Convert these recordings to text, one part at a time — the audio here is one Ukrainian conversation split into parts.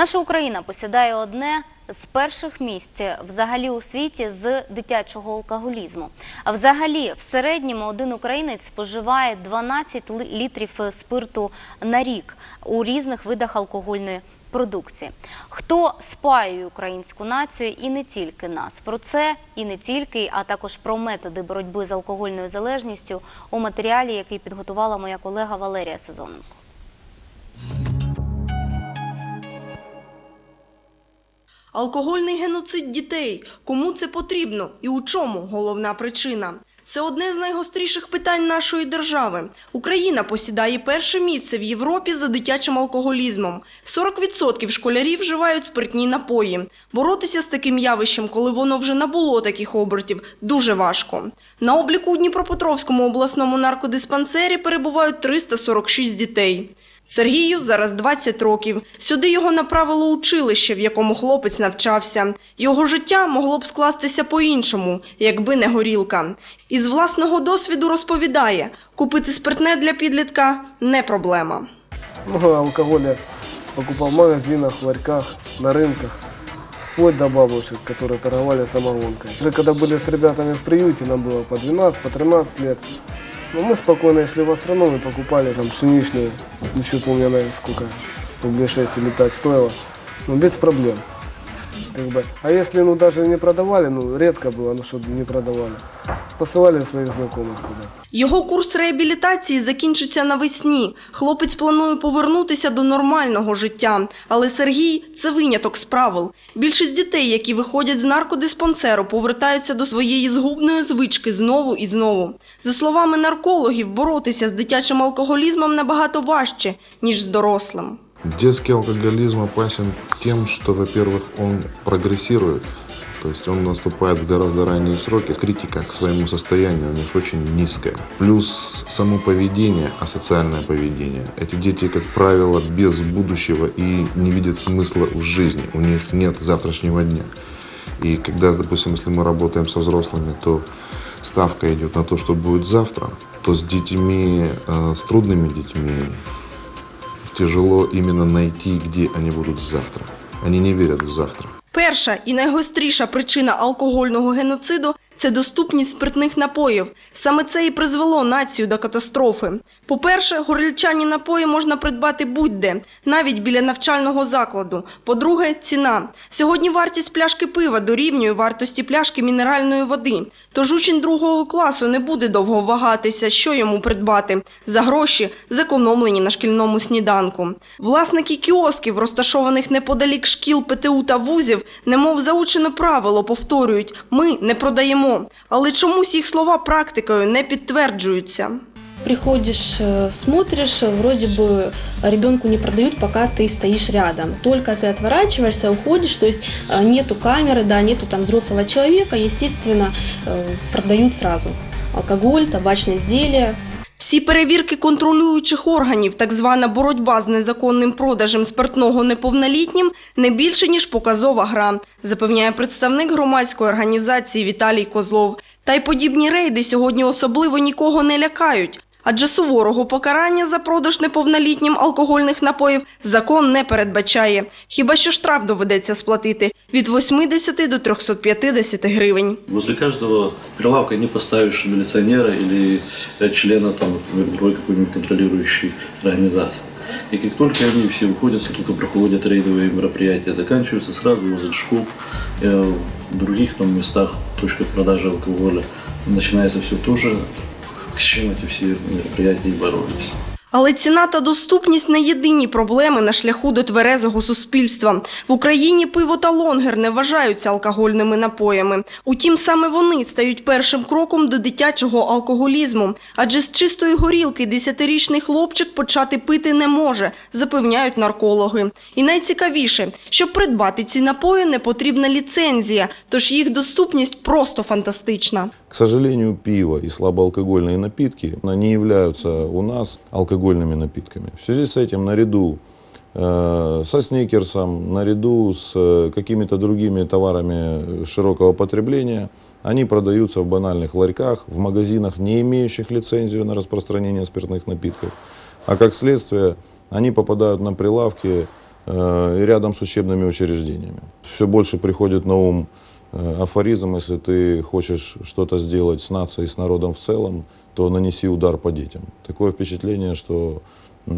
Наша Україна посідає одне з перших місць взагалі у світі з дитячого алкоголізму. А взагалі, в середньому один українець споживає 12 літрів спирту на рік у різних видах алкогольної продукції. Хто спаює українську націю і не тільки нас. Про це і не тільки, а також про методи боротьби з алкогольною залежністю у матеріалі, який підготувала моя колега Валерія Сезоненко. Алкогольний геноцид дітей. Кому це потрібно і у чому головна причина? Це одне з найгостріших питань нашої держави. Україна посідає перше місце в Європі за дитячим алкоголізмом. 40% школярів вживають спиртні напої. Боротися з таким явищем, коли воно вже набуло таких обертів, дуже важко. На обліку у Дніпропетровському обласному наркодиспансері перебувають 346 дітей. Сергію зараз 20 років. Сюди його направило училище, в якому хлопець навчався. Його життя могло б скластися по-іншому, якби не горілка. Із власного досвіду розповідає, купити спиртне для підлітка не проблема. Много алкоголя покупал в магазинах, в ларьках, на рынках. Вплоть до бабушек, которые торговали самогонкой. Уже когда были с ребятами в приюте, нам было по 12, по 13 лет. Но мы спокойно шли в астрономе покупали там пшеничную. Еще помню, она сколько, рублей 6 или 5 стоило, но без проблем Как бы. А если ну даже не продавали, ну редко было, ну что не продавали. Посылали своих знакомых туда. Його курс реабілітації закінчиться навесні. Хлопець планує повернутися до нормального життя. Але Сергій це виняток з правил. Більшість дітей, які виходять з наркодиспансеру, повертаються до своєї згубної звички знову і знову. За словами наркологів, боротися з дитячим алкоголізмом набагато важче, ніж з дорослим. Детский алкоголизм опасен тем, что, во-первых, он прогрессирует, то есть он наступает в гораздо ранние сроки. Критика к своему состоянию у них очень низкая. Плюс само поведение, асоциальное поведение. Эти дети, как правило, без будущего и не видят смысла в жизни. У них нет завтрашнего дня. И когда, допустим, если мы работаем со взрослыми, то ставка идет на то, что будет завтра, то с детьми, э, с трудными детьми тяжело именно найти, где они будут завтра. Они не верят в завтра. Перша і найгостріша причина алкогольного геноциду це доступність спиртних напоїв. Саме це і призвело націю до катастрофи. По-перше, горілчані напої можна придбати будь-де, навіть біля навчального закладу. По-друге, ціна. Сьогодні вартість пляшки пива дорівнює вартості пляшки мінеральної води. Тож учень другого класу не буде довго вагатися, що йому придбати за гроші, зекономлені на шкільному сніданку. Власники кіосків, розташованих неподалік шкіл ПТУ та вузів, немов заучене правило повторюють: ми не продаємо Але чомусь їх слова практикою не підтверджуються. Приходишь, э, смотришь, э, вроде бы ребенку не продают, пока ты стоишь рядом. Только ты отворачиваешься, уходишь, то есть э, нету камеры, да, нету там взрослого человека, естественно, э, продают сразу. Алкоголь, табачные изделия, Всі перевірки контролюючих органів, так звана боротьба з незаконним продажем спиртного неповнолітнім, не більше ніж показова гра, запевняє представник громадської організації Віталій Козлов. Та й подібні рейди сьогодні особливо нікого не лякають. Адже суворого покарання за продаж неповнолітнім алкогольних напоїв закон не передбачає. Хіба що штраф доведеться сплатити від 80 до 350 гривень. Возле каждого прилавка не поставишь милиционера или э, члена там другой какой-нибудь контролирующей организации. И как только они все уходят, как только проходят рейдовые мероприятия, заканчиваются сразу возле школ, э, в других там местах, точках продажи алкоголя, начинается все тоже, с чем эти все мероприятия боролись. Але ціна та доступність не єдині проблеми на шляху до тверезого суспільства. В Україні пиво та лонгер не вважаються алкогольними напоями. Утім, саме вони стають першим кроком до дитячого алкоголізму. Адже з чистої горілки десятирічний хлопчик почати пити не може, запевняють наркологи. І найцікавіше, щоб придбати ці напої, не потрібна ліцензія, тож їх доступність просто фантастична. К сожалению, пиво и слабоалкогольные напитки не являются у нас алкогольными напитками. В связи с этим наряду э, со сникерсом, наряду с э, какими-то другими товарами широкого потребления, они продаются в банальных ларьках, в магазинах, не имеющих лицензию на распространение спиртных напитков. А как следствие, они попадают на прилавки э, рядом с учебными учреждениями. Все больше приходит на ум э, афоризм, если ты хочешь что-то сделать с нацией, с народом в целом, то нанеси удар по детям. Такое впечатление, что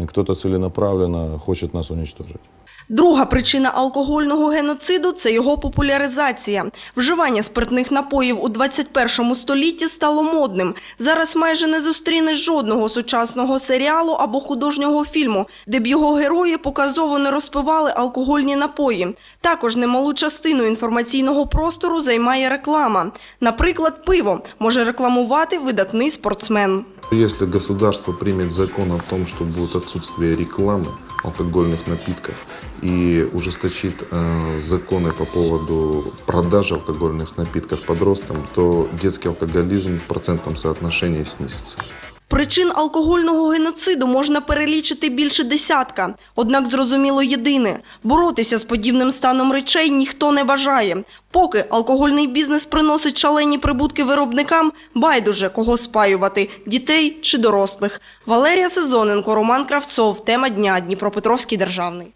кто-то целенаправленно хочет нас уничтожить. Друга причина алкогольного геноциду це його популяризація. Вживання спиртних напоїв у 21 столітті стало модним. Зараз майже не зустрінеш жодного сучасного серіалу або художнього фільму, де б його герої показово не розпивали алкогольні напої. Також немалу частину інформаційного простору займає реклама. Наприклад, пиво може рекламувати видатний спортсмен. Если государство примет закон о том, что будет отсутствие рекламы алкогольных напитков и ужесточит э, законы по поводу продажи алкогольных напитков подросткам, то детский алкоголизм в процентном соотношении снизится. Причин алкогольного геноциду можна перелічити більше десятка. Однак зрозуміло єдине – боротися з подібним станом речей ніхто не бажає. Поки алкогольний бізнес приносить шалені прибутки виробникам, байдуже кого спаювати – дітей чи дорослих. Валерія Сезоненко, Роман Кравцов. Тема дня. Дніпропетровський державний.